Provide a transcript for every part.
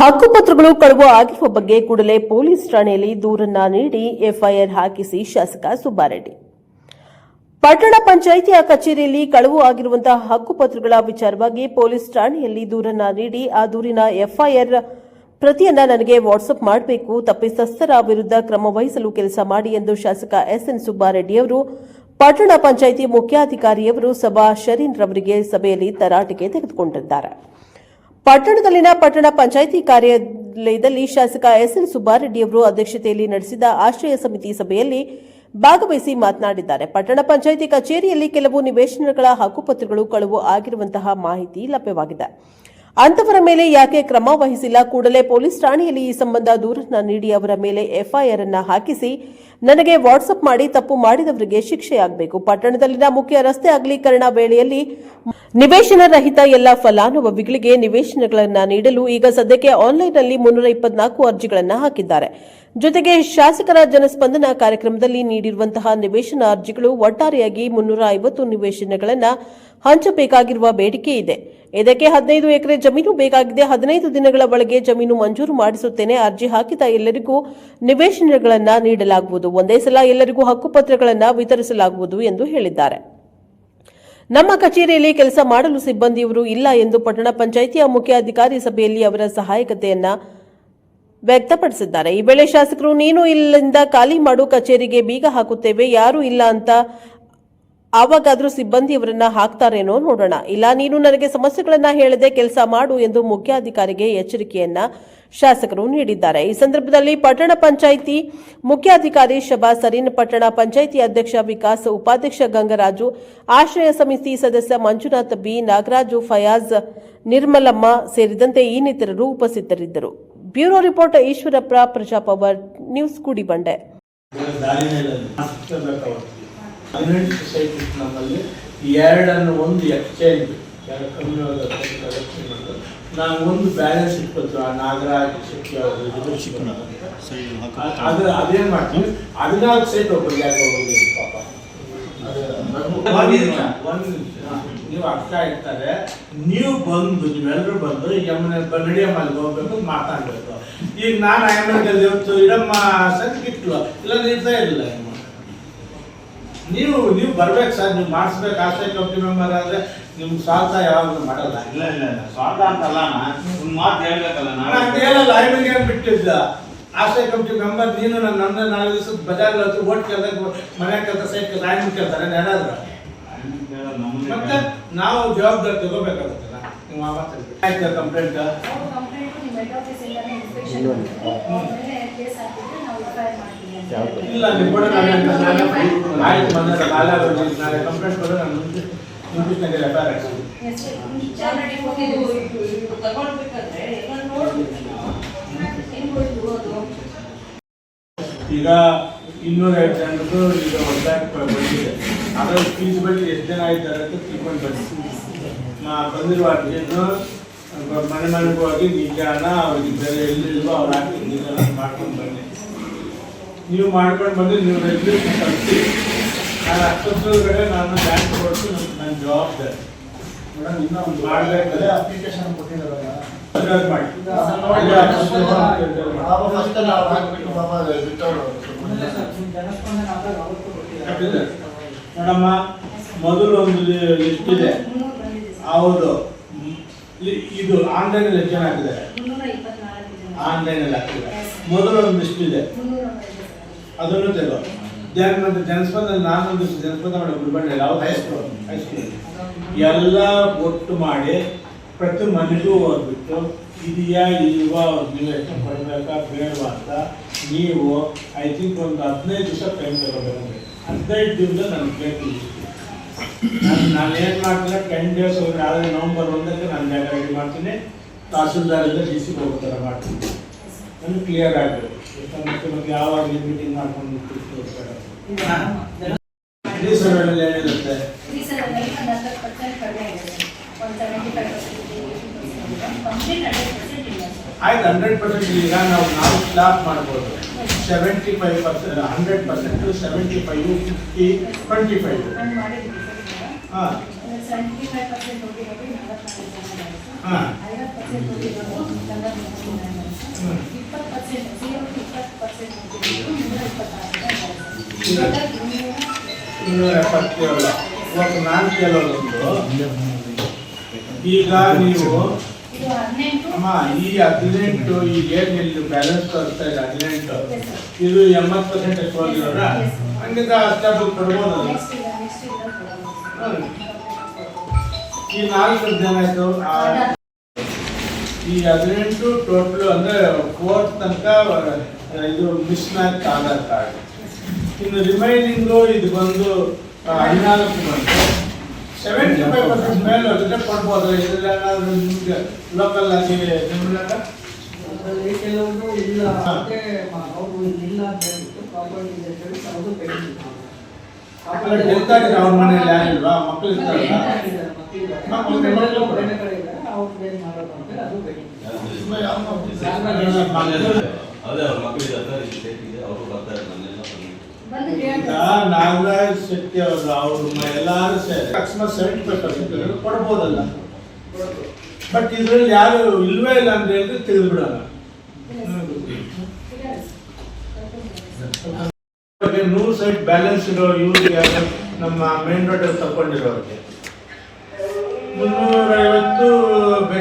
ಹಕ್ಕುಪತ್ರಗಳು ಕಳವು ಆಗಿರುವ ಬಗ್ಗೆ ಕೂಡಲೇ ಪೊಲೀಸ್ ಠಾಣೆಯಲ್ಲಿ ದೂರನ್ನ ನೀಡಿ ಎಫ್ಐಆರ್ ಹಾಕಿಸಿ ಶಾಸಕ ಸುಬ್ಬಾರೆಡ್ಡಿ. ಪಟ್ಟಣ ಪಂಚಾಯಿತಿಯ ಕಚೇರಿಯಲ್ಲಿ ಕಳವು ಆಗಿರುವಂತಹ ಹಕ್ಕುಪತ್ರಗಳ ವಿಚಾರವಾಗಿ ಪೊಲೀಸ್ ಠಾಣೆಯಲ್ಲಿ ದೂರನ್ನ ನೀಡಿ ಆ ದೂರಿನ ಎಫ್ಐಆರ್ ಪ್ರತಿಯನ್ನ ನನಗೆ ವಾಟ್ಸಪ್ ಮಾಡಬೇಕು, ತಪ್ಪಿತಸ್ಥರ ವಿರುದ್ಧ ಕ್ರಮ ವಹಿಸಲು ಕೆಲಸ ಮಾಡಿ ಎಂದು ಶಾಸಕ ಎಸ್ಎನ್ ಸುಬ್ಬಾರೆಡ್ಡಿಯವರು ಪಟ್ಟಣ ಪಂಚಾಯಿತಿ ಮುಖ್ಯಾಧಿಕಾರಿಯವರು ಸಭಾ ಶರೀನ್ ರವರಿಗೆ ಸಭೆಯಲ್ಲಿ ತರಾಟೆಗೆ ತೆಗೆದುಕೊಂಡಿದ್ದಾರೆ. ಪಟ್ಟಣದಲ್ಲಿನ ಪಟ್ಟಣ ಪಂಚಾಯಿತಿ ಕಾರ್ಯಾಲಯದಲ್ಲಿ ಶಾಸಕ ಎಸ್ ಎನ್ ಸುಬ್ಬಾರೆಡ್ಡಿಯವರು ಅಧ್ಯಕ್ಷತೆಯಲ್ಲಿ ನಡೆಸಿದ ಆಶ್ರಯ ಸಮಿತಿ ಸಭೆಯಲ್ಲಿ ಭಾಗವಹಿಸಿ ಮಾತನಾಡಿದ್ದಾರೆ. ಪಟ್ಟಣ ಪಂಚಾಯಿತಿ ಕಚೇರಿಯಲ್ಲಿ ಕೆಲವು ನಿವೇಶನಗಳ ಹಕ್ಕುಪತ್ರಗಳು ಕಳುವು ಆಗಿರುವಂತಹ ಮಾಹಿತಿ ಲಭ್ಯವಾಗಿದೆ. ಅಂತವರ ಮೇಲೆ ಯಾಕೆ ಕ್ರಮ ವಹಿಸಿಲ್ಲ ಕೂಡಲೇ ಪೊಲೀಸ್ ಠಾಣೆಯಲ್ಲಿ ಈ ಸಂಬಂಧ ದೂರನ್ನ ನೀಡಿ ಅವರ ಮೇಲೆ ಎಫ್ಐಆರ್ ಅನ್ನ ಹಾಕಿಸಿ ನನಗೆ ವಾಟ್ಸಪ್ ಮಾಡಿ ತಪ್ಪು ಮಾಡಿದವರಿಗೆ ಶಿಕ್ಷೆಯಾಗಬೇಕು. ಪಟ್ಟಣದಲ್ಲಿನ ಮುಖ್ಯ ರಸ್ತೆ ಅಗಲೀಕರಣ ವೇಳೆಯಲ್ಲಿ ನಿವೇಶನ ರಹಿತ ಎಲ್ಲ ಫಲಾನುಭವಿಗಳಿಗೆ ನಿವೇಶನಗಳನ್ನು ನೀಡಲು ಈಗ ಸದ್ಯಕ್ಕೆ ಆನ್ಲೈನ್ನಲ್ಲಿ ಮುನ್ನೂರ ಇಪ್ಪತ್ನಾಲ್ಕು ಅರ್ಜಿಗಳನ್ನು ಹಾಕಿದ್ದಾರೆ. ಜೊತೆಗೆ ಶಾಸಕರ ಜನಸ್ಪಂದನ ಕಾರ್ಯಕ್ರಮದಲ್ಲಿ ನೀಡಿರುವಂತಹ ನಿವೇಶನ ಅರ್ಜಿಗಳು ಒಟ್ಟಾರೆಯಾಗಿ ಮುನ್ನೂರ ಐವತ್ತು ನಿವೇಶನಗಳನ್ನು ಹಂಚಬೇಕಾಗಿರುವ ಬೇಡಿಕೆ ಇದೆ. ಇದಕ್ಕೆ ಹದಿನೈದು ಎಕರೆ ಜಮೀನು ಬೇಕಾಗಿದೆ. ಹದಿನೈದು ದಿನಗಳ ಒಳಗೆ ಜಮೀನು ಮಂಜೂರು ಮಾಡಿಸುತ್ತೇನೆ. ಅರ್ಜಿ ಹಾಕಿದ ಎಲ್ಲರಿಗೂ ನಿವೇಶನಗಳನ್ನು ನೀಡಲಾಗುವುದು. ಒಂದೇ ಸಲ ಎಲ್ಲರಿಗೂ ಹಕ್ಕುಪತ್ರಗಳನ್ನು ವಿತರಿಸಲಾಗುವುದು ಎಂದು ಹೇಳಿದ್ದಾರೆ. ನಮ್ಮ ಕಚೇರಿಯಲ್ಲಿ ಕೆಲಸ ಮಾಡಲು ಸಿಬ್ಬಂದಿಯವರು ಇಲ್ಲ ಎಂದು ಪಟ್ಟಣ ಪಂಚಾಯಿತಿಯ ಮುಖ್ಯ ಅಧಿಕಾರಿ ಸಭೆಯಲ್ಲಿ ಅವರ ಸಹಾಯಕತೆಯನ್ನ ವ್ಯಕ್ತಪಡಿಸಿದ್ದಾರೆ. ಈ ವೇಳೆ ಶಾಸಕರು, ನೀನು ಇಲ್ಲಿಂದ ಖಾಲಿ ಮಾಡು, ಕಚೇರಿಗೆ ಬೀಗ ಹಾಕುತ್ತೇವೆ. ಯಾರು ಇಲ್ಲ ಅಂತ ಆವಾಗಾದ್ರೂ ಸಿಬ್ಬಂದಿಯವರನ್ನ ಹಾಕ್ತಾರೇನೋ ನೋಡೋಣ. ಇಲ್ಲ, ನೀನು ನನಗೆ ಸಮಸ್ಯೆಗಳನ್ನ ಹೇಳದೆ ಕೆಲಸ ಮಾಡು ಎಂದು ಮುಖ್ಯಾಧಿಕಾರಿಗೆ ಎಚ್ಚರಿಕೆಯನ್ನ ಶಾಸಕರು ನೀಡಿದ್ದಾರೆ. ಈ ಸಂದರ್ಭದಲ್ಲಿ ಪಟ್ಟಣ ಪಂಚಾಯಿತಿ ಮುಖ್ಯಾಧಿಕಾರಿ ಶಬಾ ಸರೀನ್, ಪಟ್ಟಣ ಪಂಚಾಯಿತಿ ಅಧ್ಯಕ್ಷ ವಿಕಾಸ್, ಉಪಾಧ್ಯಕ್ಷ ಗಂಗರಾಜು, ಆಶ್ರಯ ಸಮಿತಿ ಸದಸ್ಯ ಮಂಜುನಾಥ್ ಬಿ, ನಾಗರಾಜು ಫಯಾಜ್ ನಿರ್ಮಲಮ್ಮ ಸೇರಿದಂತೆ ಇನ್ನಿತರರು ಉಪಸ್ಥಿತರಿದ್ದರು. Bureau report Eshwarappa, Praja Power news Kudibande. ಮಾಸ್ಟರ್ಬೇಕಾಗುತ್ತೆ society ಇತ್ತು ನಮ್ಮಲ್ಲಿ ಎರಡನ್ನು ಒಂದು ಎಕ್ಸ್ಚೇಂಜ್ ಎರಡು ಕಮ್ಮಿ ಎಕ್ಸ್ಚೇಂಜ್ ಮಾಡೋದು ನಾನು ಒಂದು ಬ್ಯಾಲೆನ್ಸ್ ಇಟ್ಕೊತೀವಿ ಆ ನಾಗರಾಜ್ ಶೆಟ್ಟಿ ಅವರು ಇದು ಅದೇನ್ ಅದು ಅದೇನು ಮಾಡ್ತೀವಿ? ಹದಿನಾಲ್ಕು ಸೈಟ್ ಒಬ್ಬರು ಯಾಕೆ ಹೋಗೋದು ಪಾಪ? ಒಂದು ನಿಮಿಷ, ಒಂದು ನಿಮಿಷ. ನೀವು ಅರ್ಥ ಇರ್ತಾರೆ ನೀವು ಬಂದು ನೀವೆಲ್ಲರೂ ಬಂದು ಯಮನ ನಡಿಯಮ್ಮ ಅಲ್ಲಿ ಹೋಗ್ಬೇಕು ಮಾತಾಡ್ಬೇಕು. ಈಗ ನಾನು ಆಯಮ್ಮನಲ್ಲಿ ಇವತ್ತು ಇಡಮ್ಮ ಸರ್ ಇಟ್ಲು ಇಲ್ಲ ಇರ್ತಾ ಇಲ್ಲ ಇಮ್ಮ. ನೀವು ನೀವು ಬರ್ಬೇಕು ಸರ್ ನೀವು ಮಾಡಿಸ್ಬೇಕು ಆಸೆ ಕಮಿಟಿ ಮೆಂಬರ್ ಆದ್ರೆ ನಿಮ್ಗೆ ಸ್ವಾರ್ಥ ಯಾವಾಗಲೂ ಮಾಡಲ್ಲ. ಇಲ್ಲ ಇಲ್ಲ ಇಲ್ಲ ಸ್ವಾರ್ಥ ಅಂತಲ್ಲ ನಿಮ್ಮ ಮಾತು ಹೇಳ್ಬೇಕಲ್ಲ ನಾನು ಹೇಳಲ್ಲ ಏನ್ ಬಿಟ್ಟಿದ್ದ? ಆಶ್ರಯ ಕಮಿಟಿ ಮೆಂಬರ್ ನೀನು ನನ್ನ ನನ್ನ ನಾಲ್ಕು ದಿವಸ ಬಜಾರ್ ಹತ್ರ ಓಟ್ ಕೇಳ್ದಾಗ ಮನೆ ಕೆಲಸ ಸೈಟ್ ಕೆಲಸ ಆಯಮ್ಮನ್ ಕೇಳ್ತಾರೆ ಯಾರಾದ್ರು? ಮತ್ತೆ ನಾವು ಜವಾಬ್ದಾರಿ ತಗೋಬೇಕಾಗುತ್ತಲ್ಲ ನೀವು ಆ ಮಾತು ಆಫೀಸ್ ಆಯ್ತಾ ಕಂಪ್ಲೇಂಟ್ ಕೇಸ್ ಕಂಪ್ಲೇಂಟ್ ಇಲ್ಲ ನಾಳೆ ಆಯ್ತು ಬಂದ್ರೆ ಕಂಪ್ಲೇಂಟ್ ನಾನು ಈಗ ಇನ್ನೂರ ಐದು ಜನದ್ದು ಈಗ ಹೊಸದಾಗಿ ಬಂದಿದೆ. ಅದರ ಫೀಸಿಬಿಲಿಟಿ ಎಷ್ಟು ಜನ ಇದ್ದಾರೆ ಅಂತ ತಿಳ್ಕೊಂಡು ಬನ್ನಿ. ನಾ ಬಂದಿರುವ ಅರ್ಜಿಯನ್ನು ಮನೆ ಮನೆಗೆ ಹೋಗಿ ನಿಜಾನ ಅವ್ರಿಗೆ ಬೇರೆ ಎಲ್ಲಿಲ್ವೋ ಅವ್ರು ಹಾಕಿ ನಿಜಾನ ಮಾಡ್ಕೊಂಡು ಬನ್ನಿ. ನೀವು ಮಾಡ್ಕೊಂಡು ಬಂದು ನೀವು ರೆಗ್ಯುಲೇಷನ್ ಕಳಿಸಿ ನಾನು ಅಷ್ಟೊತ್ತೊಳಗಡೆ ನಾನು ಬ್ಯಾಂಕ್ ಕೊಟ್ಟು ನನ್ನ ನನ್ನ ಜವಾಬ್ದಾರಿ. ಮೇಡಮ್ ಇನ್ನೂ ಒಂದು ಮಾಡಬೇಕಾದ್ರೆ ಅಪ್ಲಿಕೇಶನ್ ಕೊಟ್ಟಿದ್ದಾರಲ್ಲ. ಮೇಡಮ್ಮ ಮೊದಲು ಒಂದು ಲಿಸ್ಟ್ ಇದೆ. ಹೌದು. ಇದು ಆನ್ಲೈನ್ ಎಷ್ಟು ಜನ ಹಾಕಿದ್ದಾರೆ? ಆನ್ಲೈನ್ ಅಲ್ಲಿ ಹಾಕಿದ್ದಾರೆ. ಮೊದಲು ಒಂದು ಲಿಸ್ಟ್ ಇದೆ. ಅದನ್ನು ತೆಗೋ ಜನ ಮತ್ತೆ ಜನಸ್ಪಂದನ ನಾನೊಂದು ಜನಸ್ಪಂದ ಮಾಡಿ ಗುಲ್ಬಂಡೆ ಸ್ಕೂಲ್ ಹೈಸ್ಕೂಲ್ ಹೈಸ್ಕೂಲ್ ಎಲ್ಲ ಒಟ್ಟು ಮಾಡಿ ಪ್ರತಿ ಮನೆಗೂ ಹೋಗ್ಬಿಟ್ಟು, ಇದೆಯಾ, ಇಲ್ವಾ ಎಷ್ಟು ಕೊಡಬೇಕಾ ಬೇಡವಾ ಅಂತ ನೀವು ಐ ಥಿಂಕ್ ಒಂದು ಹದಿನೈದು ದಿವಸ ಟೈಮ್ ತಗೋಬೇಕು ಹದಿನೈದು ದಿವಸ ನನಗೆ ಬೇಕು ನಾನು ಏನು ಮಾಡ್ತೀನಿ ಟೆನ್ ಡೇಸ್ ಹೋಗಿ ಆದರೆ ನವಂಬರ್ ಒಂದಕ್ಕೆ ನಾನು ಜಾಗ ರೆಡಿ ಮಾಡ್ತೀನಿ. ತಹಸೀಲ್ದಾರಿಂದ ಡಿ ಸಿ ಹೋಗೋ ಥರ ಮಾಡ್ತೀನಿ. ನನಗೆ ಕ್ಲಿಯರ್ ಆಗಬೇಕು. ಮತ್ತೆ ಮತ್ತೆ ಯಾವಾಗ ಮೀಟಿಂಗ್ ಮಾಡ್ಕೊಂಡು ಏನಿರುತ್ತೆ. ಆಯ್ತು ಹಂಡ್ರೆಡ್ ಪರ್ಸೆಂಟ್ ಈಗ ನಾವು ನಾವು ಸ್ಲಾಪ್ ಮಾಡ್ಬೋದು. Seventy five percent hundred percent seventy five fifty twenty five ಹಾಂ. ಹಾ. ಪರ್ಸೆಂಟ್ ಕೊಟ್ಟಿರೋದು. ಇಪ್ಪತ್ತು ಇವತ್ತು ನಾನು ಕೇಳೋದೊಂದು ಈಗ ನೀವು ಅಮ್ಮ ಈ ಹದಿನೆಂಟು ಈಗ ಏನು ಇಲ್ಲಿ ಬ್ಯಾಲೆನ್ಸ್ ತೋರಿಸ್ತಾ ಇದೆ ಹದಿನೆಂಟು. ಇದು ಎಂಬತ್ತು ಪರ್ಸೆಂಟ್ ಎಷ್ಟು ಹೋಗಿರೋರ ಹಂಗಿದ್ರೆ ಅಷ್ಟೇ ಇಲ್ಲ ಈ ನಾಲ್ಕು ಜನ ಆ, ಈ ಹದಿನೆಂಟು ಟೋಟಲ್ ಅಂದ್ರೆ ಫೋರ್ತ್ ತನಕ ಇದು ಮಿಸ್ ಮ್ಯಾಚ್ ಆಧಾರ್ ಕಾರ್ಡ್ ಇನ್ನು ರಿಮೈನಿಂಗು ಇದು ಬಂದು ಹದಿನಾಲ್ಕು ಬಂತು. ಸೆವೆಂಟಿ ಫೈವ್ ಪರ್ಸೆಂಟ್ ಮೇಲೆ ಅದಕ್ಕೆ ಕೊಡ್ಬೋದು? ಇದ್ರಲ್ಲಿ ನಿಮ್ಗೆ ಲೋಕಲ್ ಆಗಿ ಅದರಲ್ಲಿ ಕೆಲವರು ಇಲ್ಲ ಅವರು ಇಲ್ಲ ಅಂತ ಹೇಳ್ಬಿಟ್ಟು ಪ್ರಾಪರ್ಟಿ ಇದೆ ಅಂತ ಹೇಳಿ ಅವ್ರದ್ದು ಪೆಂಡಿಂಗ್ ಡೆತ್ ಆಗಿದೆ ಅವ್ರ ಮನೆಯಲ್ಲಿ ಯಾರಿಲ್ವಾ? ಮಕ್ಕಳು ಇರ್ತಾರಲ್ಲ ಮಕ್ಕಳು ಮಾಡೋದು ಅಂತ ಅದು ಅದೇ ಅವ್ರ ಮಕ್ಕಳಿಗೆ ಅವರು ಬರ್ತಾರೆ ನನ್ನೆಲ್ಲ ನಾಗರಾಜ್ ಶೆಟ್ಟಿ ಅವರು ಅವ್ರು ಎಲ್ಲಾರು ಸೇರಿ ಅಕಸ್ಮಾತ್ ಪರ್ಸೆಂಟ್ ಕೊಡ್ಬೋದಲ್ಲ. ಬಟ್ ಇದ್ರಲ್ಲಿ ಯಾರು ಇಲ್ವೇ ಇಲ್ಲ ಅಂತ ಹೇಳಿದ್ರೆ ತಿಳಿದು ನೂರು ಸೈಟ್ ಬ್ಯಾಲೆನ್ಸ್ ಇರೋ ಇವ್ರಿಗೆ ನಮ್ಮ ಮೇನ್ ರೋಡ್ ತಗೊಂಡಿರೋರಿಗೆ. ಮುನ್ನೂರ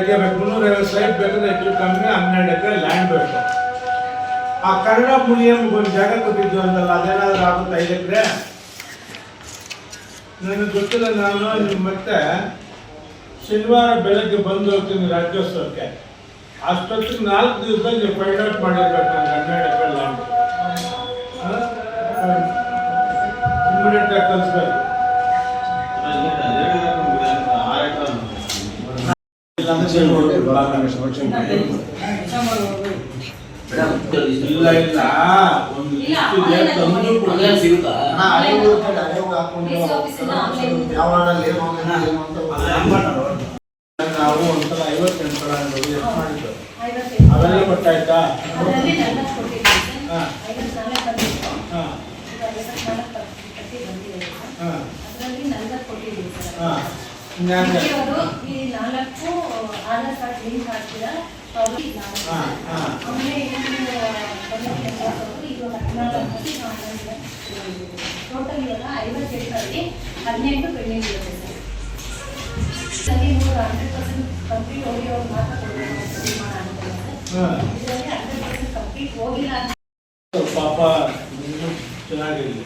ಐವತ್ತು ಬೇಕೇ ಬೇಕು ಮುನ್ನೂರ ಐವತ್ತು ಸೈಟ್ ಬೇಕಂದ್ರೆ ಹೆಚ್ಚು ಕಮ್ಮಿ ಹನ್ನೆರಡು ಎಕರೆ ಲ್ಯಾಂಡ್ ಬೇಕು. ಆ ಕನ್ನಡ ಮುನಿಯಂ ಒಂದು ಜಾಗ ಕೊಟ್ಟಿದ್ದು ಅಂತಲ್ಲ, ಅದೇನಾದ್ರೂ ಆಗುತ್ತೆ ಐದು ಎಕರೆ? ನನಗೆ ಗೊತ್ತಿಲ್ಲ ನಾನು ನಿಮ್ಮ ಮತ್ತೆ ಶನಿವಾರ ಬೆಳಗ್ಗೆ ಬಂದು ಹೋಗ್ತೀನಿ ರಾಜ್ಯೋತ್ಸವಕ್ಕೆ. ಅಷ್ಟೊತ್ತಿಗೆ ನಾಲ್ಕು ದಿವಸದಲ್ಲಿ ನೀವು ಫೈಂಡ್ ಔಟ್ ಮಾಡಿರ್ಬೇಕು ನನಗೆ ಹನ್ನೆರಡು ಎಕರೆ ಲ್ಯಾಂಡ್ ಇಮಿಡಿಯೇಟ್ ಆಗಿ ಕಳಿಸ್ಬೇಕು. ವಾರ್ಡಲ್ಲಿ ಏನು ಹೋಗಿದೆ, ಏನು ಅಂತ ಗೊತ್ತಿಲ್ಲ. ನಾವು ಒಂದ್ಸಲ ಐವತ್ತೆಂಟು ಸಲ ಮಾಡಿದ್ದು ಅವೆಲ್ಲ ಗೊತ್ತಾಯ್ತಾ ಹಾ. ಹಾ ಈ ನಾಲ್ಕು ಆಧಾರ್ ಕಾರ್ಡ್ ಲಿಂಕ್ ಹಾಕ್ತೀರಾ? ಆಮೇಲೆ ಇದು ಹದಿನಾಲ್ಕು ಟೋಟಲ್ ಹದಿನೆಂಟು ಪೆಂಡಿಂಗ್ ಇರುತ್ತೆ ಸರ್. ಪಾಪ ಚೆನ್ನಾಗಿರಲಿ.